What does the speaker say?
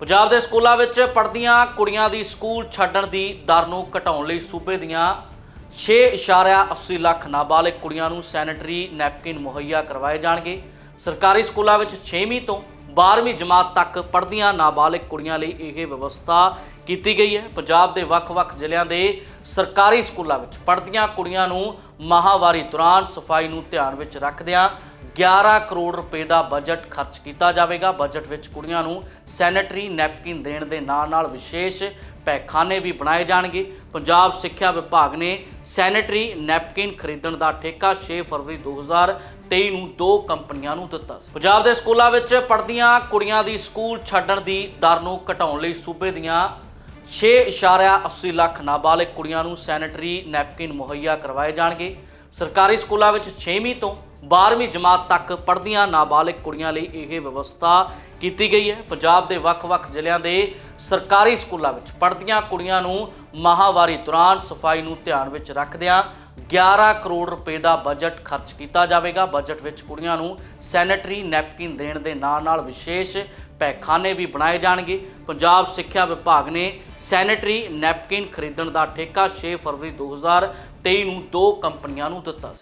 ਪੰਜਾਬ ਦੇ ਸਕੂਲਾਂ ਵਿੱਚ ਪੜ੍ਹਦੀਆਂ ਕੁੜੀਆਂ ਦੀ ਸਕੂਲ ਛੱਡਣ ਦੀ ਦਰ ਨੂੰ ਘਟਾਉਣ ਲਈ ਸੂਬੇ ਦੀਆਂ 6.80 ਲੱਖ ਨਾਬਾਲਗ ਕੁੜੀਆਂ ਨੂੰ ਸੈਨੇਟਰੀ ਨੈਪਕਿਨ ਮੁਹੱਈਆ ਕਰਵਾਏ ਜਾਣਗੇ। ਸਰਕਾਰੀ ਸਕੂਲਾਂ ਵਿੱਚ 6ਵੀਂ ਤੋਂ 12ਵੀਂ ਜਮਾਤ ਤੱਕ ਪੜ੍ਹਦੀਆਂ ਨਾਬਾਲਗ ਕੁੜੀਆਂ ਲਈ ਇਹ ਵਿਵਸਥਾ ਕੀਤੀ ਗਈ ਹੈ। ਪੰਜਾਬ ਦੇ ਵੱਖ-ਵੱਖ ਜ਼ਿਲ੍ਹਿਆਂ ਦੇ ਸਰਕਾਰੀ ਸਕੂਲਾਂ ਵਿੱਚ ਪੜ੍ਹਦੀਆਂ ਕੁੜੀਆਂ ਨੂੰ ਮਾਹਵਾਰੀ ਦੌਰਾਨ ਸਫ਼ਾਈ ਨੂੰ ਧਿਆਨ ਵਿੱਚ ਰੱਖਦਿਆਂ 11 ਕਰੋੜ ਰੁਪਏ ਦਾ ਬਜਟ ਖਰਚ ਕੀਤਾ ਜਾਵੇਗਾ। ਬਜਟ ਵਿੱਚ ਕੁੜੀਆਂ ਨੂੰ ਸੈਨੇਟਰੀ ਨੈਪਕਿਨ ਦੇਣ ਦੇ ਨਾਲ-ਨਾਲ ਵਿਸ਼ੇਸ਼ ਪੈਖਾਨੇ ਵੀ ਬਣਾਏ ਜਾਣਗੇ। ਪੰਜਾਬ ਸਿੱਖਿਆ ਵਿਭਾਗ ਨੇ ਸੈਨੇਟਰੀ ਨੈਪਕਿਨ ਖਰੀਦਣ ਦਾ ਠੇਕਾ 6 ਫਰਵਰੀ 2023 ਨੂੰ ਦੋ ਕੰਪਨੀਆਂ ਨੂੰ ਦਿੱਤਾ ਸੀ। ਪੰਜਾਬ ਦੇ ਸਕੂਲਾਂ ਵਿੱਚ ਪੜ੍ਹਦੀਆਂ ਕੁੜੀਆਂ ਦੀ ਸਕੂਲ ਛੱਡਣ ਦੀ ਦਰ ਨੂੰ ਘਟਾਉਣ ਲਈ ਸੂਬੇ ਦੀਆਂ 6.80 ਲੱਖ ਨਾਬਾਲਿਗ ਕੁੜੀਆਂ ਨੂੰ ਸੈਨੇਟਰੀ ਨੈਪਕਿਨ ਮੁਹੱਈਆ ਕਰਵਾਏ ਜਾਣਗੇ। ਸਰਕਾਰੀ ਸਕੂਲਾਂ ਵਿੱਚ 6ਵੀਂ ਤੋਂ 12ਵੀਂ ਜਮਾਤ ਤੱਕ ਪੜ੍ਹਦੀਆਂ ਨਾਬਾਲਿਗ ਕੁੜੀਆਂ ਲਈ ਇਹ ਵਿਵਸਥਾ ਕੀਤੀ ਗਈ ਹੈ। ਪੰਜਾਬ ਦੇ ਵੱਖ-ਵੱਖ ਜ਼ਿਲ੍ਹਿਆਂ ਦੇ ਸਰਕਾਰੀ ਸਕੂਲਾਂ ਵਿੱਚ ਪੜ੍ਹਦੀਆਂ ਕੁੜੀਆਂ ਨੂੰ ਮਾਹਵਾਰੀ ਦੌਰਾਨ ਸਫ਼ਾਈ ਨੂੰ ਧਿਆਨ ਵਿੱਚ ਰੱਖਦਿਆਂ 11 ਕਰੋੜ ਰੁਪਏ ਦਾ ਬਜਟ ਖਰਚ ਕੀਤਾ ਜਾਵੇਗਾ। ਬਜਟ ਵਿੱਚ ਕੁੜੀਆਂ ਨੂੰ ਸੈਨੇਟਰੀ ਨੈਪਕਿਨ ਦੇਣ ਦੇ ਨਾਲ-ਨਾਲ ਵਿਸ਼ੇਸ਼ ਪੈਖਾਨੇ ਵੀ ਬਣਾਏ ਜਾਣਗੇ। ਪੰਜਾਬ ਸਿੱਖਿਆ ਵਿਭਾਗ ਨੇ ਸੈਨੇਟਰੀ ਨੈਪਕਿਨ ਖਰੀਦਣ ਦਾ ਠੇਕਾ 6 ਫਰਵਰੀ 2023 ਨੂੰ ਦੋ ਕੰਪਨੀਆਂ ਨੂੰ ਦਿੱਤਾ ਸੀ।